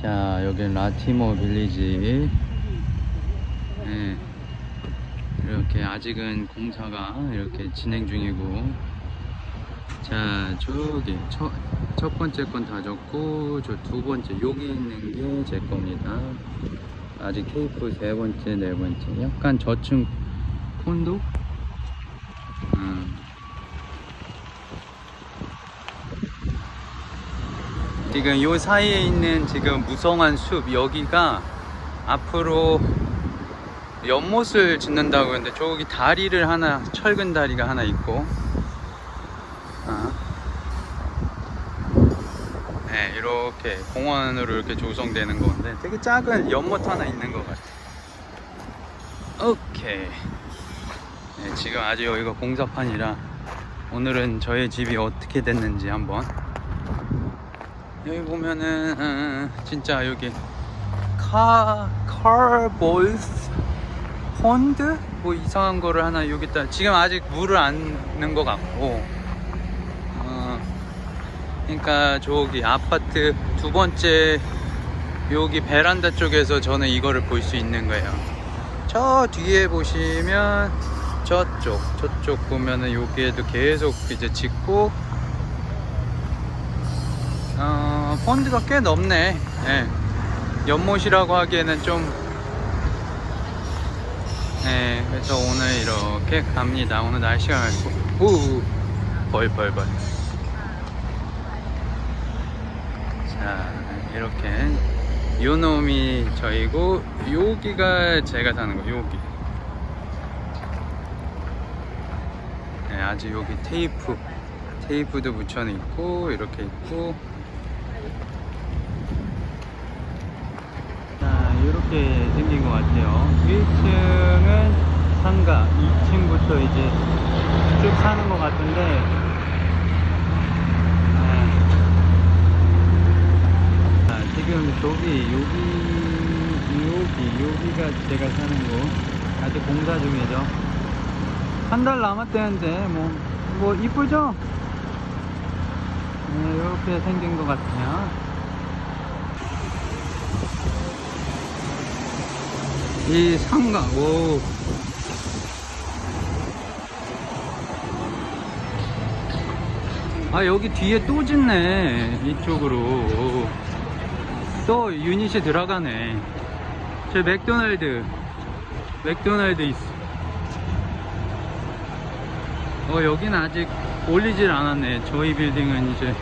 자, 여기는 라티모 빌리지. 네. 이렇게 아직은 공사가 이렇게 진행 중이고. 자, 저기 첫, 첫 번째 건다 졌고, 저 두 번째, 여기 있는 게 제 겁니다. 아직 테이프 세 번째, 네 번째. 약간 저층 콘도? 지금 요 사이에 있는 지금 무성한 숲 여기가 앞으로 연못을 짓는다고 했는데 저기 다리를 하나 철근 다리가 하나 있고. 아. 네 이렇게 공원으로 이렇게 조성되는 건데 되게 작은 연못 하나 있는 것 같아. 오케이. 네, 지금 아직 여기가 공사판이라 오늘은 저의 집이 어떻게 됐는지 한번 여기 보면은 음, 진짜 여기 카 카볼스 폰드? 뭐 이상한 거를 하나 여기다 지금 아직 물을 안 넣은 것 같고 어, 그러니까 저기 아파트 두 번째 여기 베란다 쪽에서 저는 이거를 볼 수 있는 거예요. 저 뒤에 보시면 저쪽 저쪽 보면은 여기에도 계속 이제 짓고 어, 펀드가 꽤 넘네. 예. 연못이라고 하기에는 좀. 예, 그래서 오늘 이렇게 갑니다. 오늘 날씨가 맑고. 우, 벌, 벌, 벌. 자, 이렇게. 요 놈이 저희고, 여기가 제가 사는 거, 여기. 네, 아직 여기 테이프, 테이프도 붙여있고, 이렇게 있고. 자, 이렇게 생긴 것 같아요. 1층은 상가, 2층부터 이제 쭉 사는 것 같은데, 아. 자, 지금 저기, 여기, 여기, 여기가 제가 사는 곳. 아직 공사 중이죠. 한 달 남았대는데, 뭐, 뭐, 이쁘죠? 네, 이렇게 생긴 것 같아요. 이 상가, 오. 아, 여기 뒤에 또 짓네. 이쪽으로. 또 유닛이 들어가네. 저 맥도날드. 맥도날드 있어. 어, 여기는 아직 올리질 않았네. 저희 빌딩은 이제.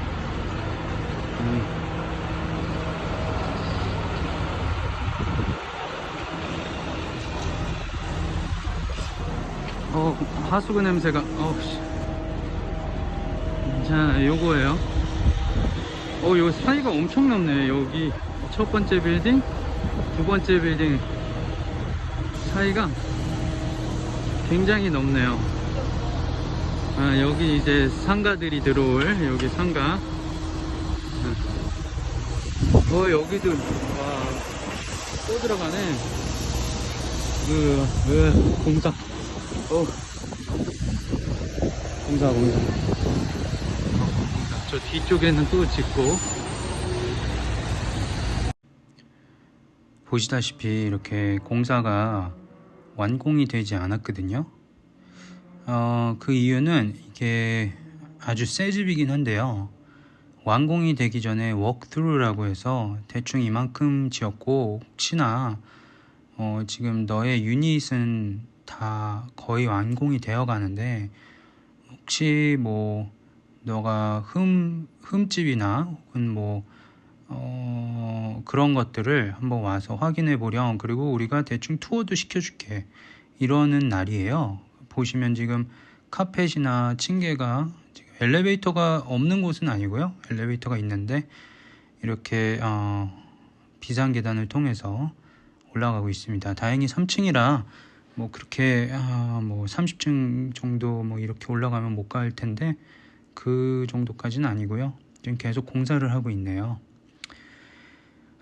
음. 어, 하수구 냄새가, 어우, 씨. 자, 요거예요. 어, 요 사이가 엄청 넓네. 여기 첫 번째 빌딩, 두 번째 빌딩 사이가 굉장히 넓네요. 아, 여기 이제 상가들이 들어올, 여기 상가. 어, 여기도, 와, 또 들어가네. 그, 그, 공사. 어. 공사, 공사. 저 뒤쪽에는 또 짓고. 보시다시피 이렇게 공사가 완공이 되지 않았거든요. 어, 그 이유는 이게 아주 새 집이긴 한데요. 완공이 되기 전에 워크트루라고 해서 대충 이만큼 지었고 혹시나 어, 지금 너의 유닛은 다 거의 완공이 되어 가는데 혹시 뭐 너가 흠 흠집이나 혹은 뭐 어, 그런 것들을 한번 와서 확인해 보렴. 그리고 우리가 대충 투어도 시켜줄게. 이러는 날이에요. 보시면 지금 카펫이나 층계가 엘리베이터가 없는 곳은 아니고요. 엘리베이터가 있는데 이렇게 어, 비상 계단을 통해서 올라가고 있습니다. 다행히 3층이라 뭐 그렇게 아, 뭐 30층 정도 뭐 이렇게 올라가면 못 갈 텐데 그 정도까지는 아니고요. 지금 계속 공사를 하고 있네요.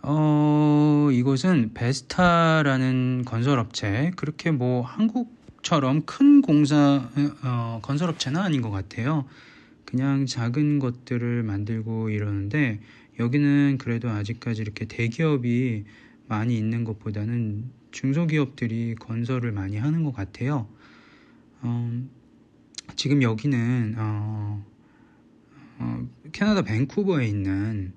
어, 이곳은 베스타라는 건설업체 그렇게 뭐 한국처럼 큰 공사 어, 건설업체는 아닌 것 같아요. 그냥 작은 것들을 만들고 이러는데 여기는 그래도 아직까지 이렇게 대기업이 많이 있는 것보다는 중소기업들이 건설을 많이 하는 것 같아요. 어, 지금 여기는 어, 어, 캐나다 밴쿠버에 있는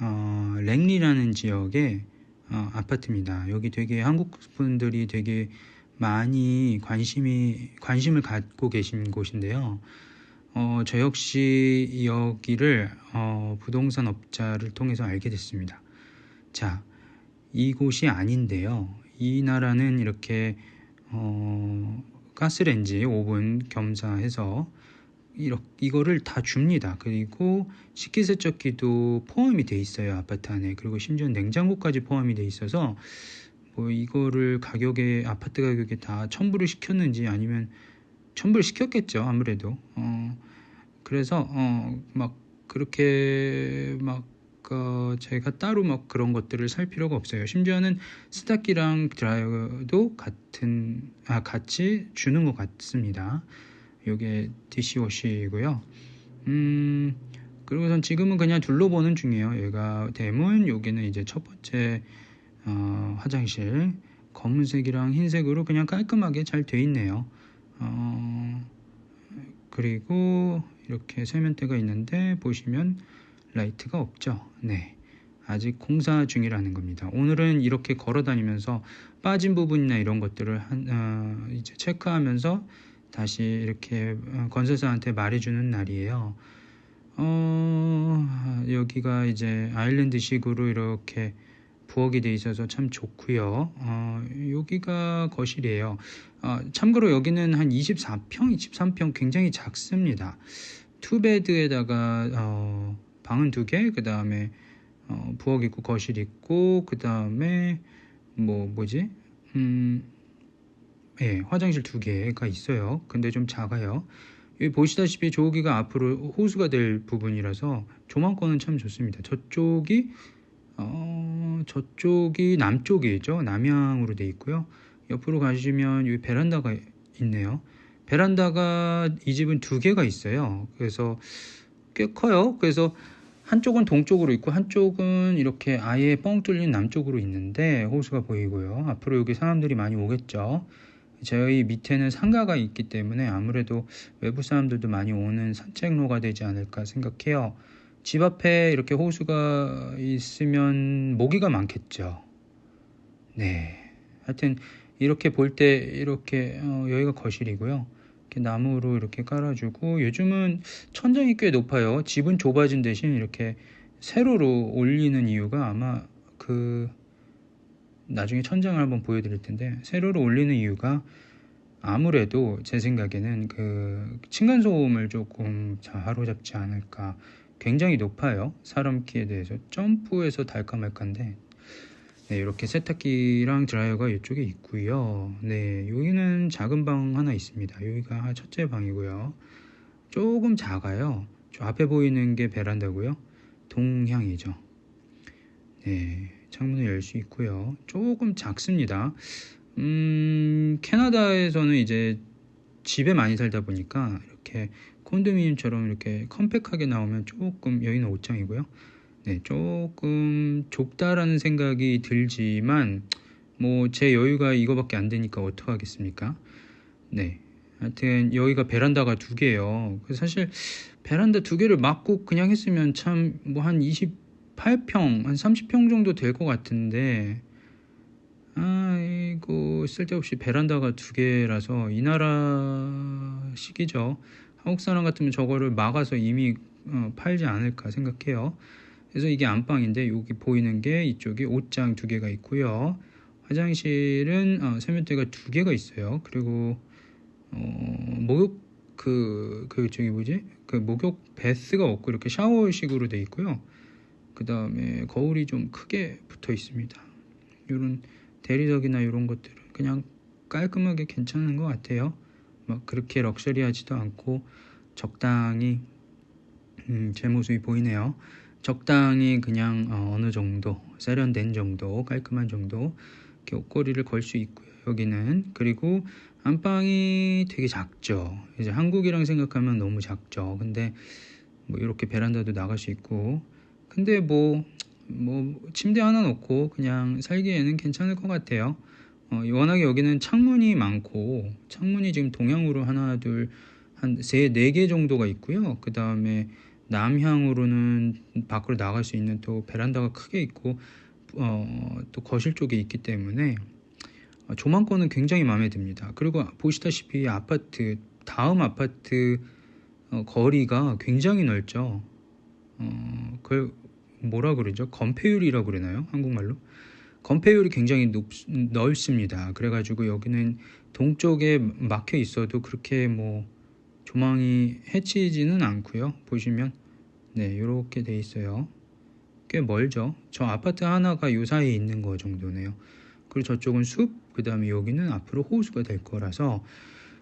어, 랭리라는 지역의 어, 아파트입니다. 여기 되게 한국 분들이 되게 많이 관심이 관심을 갖고 계신 곳인데요. 어, 저 역시 여기를 어, 부동산 업자를 통해서 알게 됐습니다. 자, 이곳이 아닌데요. 이 나라는 이렇게 어, 가스레인지 오븐 겸사해서 이렇게 이거를 다 줍니다. 그리고 식기세척기도 포함이 돼 있어요 아파트 안에. 그리고 심지어 냉장고까지 포함이 돼 있어서 뭐 이거를 가격에 아파트 가격에 다 첨부를 시켰는지 아니면 첨부를 시켰겠죠 아무래도. 어, 그래서 어, 막 그렇게 막 어, 제가 따로 막 그런 것들을 살 필요가 없어요. 심지어는 스타키랑 드라이어도 같은 아 같이 주는 것 같습니다. 요게 디시워시고요. 음 그리고선 지금은 그냥 둘러보는 중이에요. 얘가 대문, 여기는 이제 첫 번째 어, 화장실 검은색이랑 흰색으로 그냥 깔끔하게 잘 돼 있네요. 어, 그리고 이렇게 세면대가 있는데 보시면 라이트가 없죠. 네. 아직 공사 중이라는 겁니다. 오늘은 이렇게 걸어 다니면서 빠진 부분이나 이런 것들을 한, 어, 이제 체크하면서 다시 이렇게 어, 건설사한테 말해주는 날이에요. 어, 여기가 이제 아일랜드식으로 이렇게 부엌이 돼 있어서 참 좋고요. 어, 여기가 거실이에요. 어, 참고로 여기는 한 24평, 23평 굉장히 작습니다. 투베드에다가 어, 방은 두 개, 그 다음에 어, 부엌 있고 거실 있고 그 다음에 뭐 뭐지? 음, 예, 화장실 두 개가 있어요. 근데 좀 작아요. 여기 보시다시피 저기가 앞으로 호수가 될 부분이라서 조망권은 참 좋습니다. 저쪽이 어, 저쪽이 남쪽이죠. 남향으로 돼 있고요. 옆으로 가시면 여기 베란다가 있네요. 베란다가 이 집은 두 개가 있어요. 그래서 꽤 커요. 그래서 한쪽은 동쪽으로 있고 한쪽은 이렇게 아예 뻥 뚫린 남쪽으로 있는데 호수가 보이고요. 앞으로 여기 사람들이 많이 오겠죠. 저희 밑에는 상가가 있기 때문에 아무래도 외부 사람들도 많이 오는 산책로가 되지 않을까 생각해요. 집 앞에 이렇게 호수가 있으면 모기가 많겠죠. 네. 하여튼 이렇게 볼 때 이렇게 어, 여기가 거실이고요. 이렇게 나무로 이렇게 깔아주고 요즘은 천장이 꽤 높아요. 집은 좁아진 대신 이렇게 세로로 올리는 이유가 아마 그 나중에 천장을 한번 보여드릴 텐데 세로로 올리는 이유가 아무래도 제 생각에는 그 층간 소음을 조금 바로잡지 않을까. 굉장히 높아요. 사람 키에 대해서 점프해서 달까 말까인데 네, 이렇게 세탁기랑 드라이어가 이쪽에 있고요. 네, 여기는 작은 방 하나 있습니다. 여기가 첫째 방이고요. 조금 작아요. 저 앞에 보이는 게 베란다고요. 동향이죠. 네, 창문을 열 수 있고요. 조금 작습니다. 음, 캐나다에서는 이제 집에 많이 살다 보니까 이렇게 콘도미니엄처럼 이렇게 컴팩하게 나오면 조금 여기는 옷장이고요. 네, 조금 좁다라는 생각이 들지만 뭐 제 여유가 이거밖에 안 되니까 어떡하겠습니까? 네. 하여튼 여기가 베란다가 두 개예요. 사실 베란다 두 개를 막고 그냥 했으면 참 뭐 한 28평, 한 30평 정도 될 것 같은데 아이고 쓸데없이 베란다가 두 개라서 이 나라식이죠. 한국 사람 같으면 저거를 막아서 이미 어, 팔지 않을까 생각해요. 그래서 이게 안방인데 여기 보이는 게 이쪽에 옷장 두 개가 있고요. 화장실은 어, 세면대가 두 개가 있어요. 그리고 어, 목욕 그, 그 저기 뭐지? 그 목욕 베스가 없고 이렇게 샤워식으로 돼 있고요. 그 다음에 거울이 좀 크게 붙어 있습니다. 이런 대리석이나 이런 것들은 그냥 깔끔하게 괜찮은 것 같아요. 막 그렇게 럭셔리하지도 않고 적당히 음, 제 모습이 보이네요. 적당히 그냥 어, 느 정도 세련된 정도 깔끔한 정도 이렇게 옷걸이를 걸 수 있고요. 여기는 그리고 안방이 되게 작죠. 이제 한국이랑 생각하면 너무 작죠. 근데 뭐 이렇게 베란다도 나갈 수 있고 근데 뭐, 뭐, 침대 하나 놓고 그냥 살기에는 괜찮을 것 같아요. 어, 워낙에 여기는 창문이 많고, 창문이 지금 동향으로 하나, 둘, 한 세, 네 개 정도가 있고요. 그 다음에 남향으로는 밖으로 나갈 수 있는 또 베란다가 크게 있고, 어, 또 거실 쪽에 있기 때문에 어, 조망권은 굉장히 마음에 듭니다. 그리고 보시다시피 아파트, 다음 아파트 어, 거리가 굉장히 넓죠. 어, 그걸 뭐라 그러죠? 건폐율이라고 그러나요? 한국말로? 건폐율이 굉장히 높, 넓습니다. 그래가지고 여기는 동쪽에 막혀 있어도 그렇게 뭐 조망이 해치지는 않고요. 보시면 네 이렇게 돼 있어요. 꽤 멀죠. 저 아파트 하나가 요 사이에 있는 거 정도네요. 그리고 저쪽은 숲, 그 다음에 여기는 앞으로 호수가 될 거라서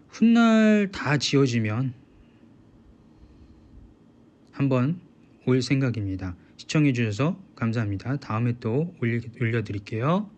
훗날 다 지어지면 한번 올 생각입니다. 시청해 주셔서 감사합니다. 다음에 또 올려, 올려드릴게요.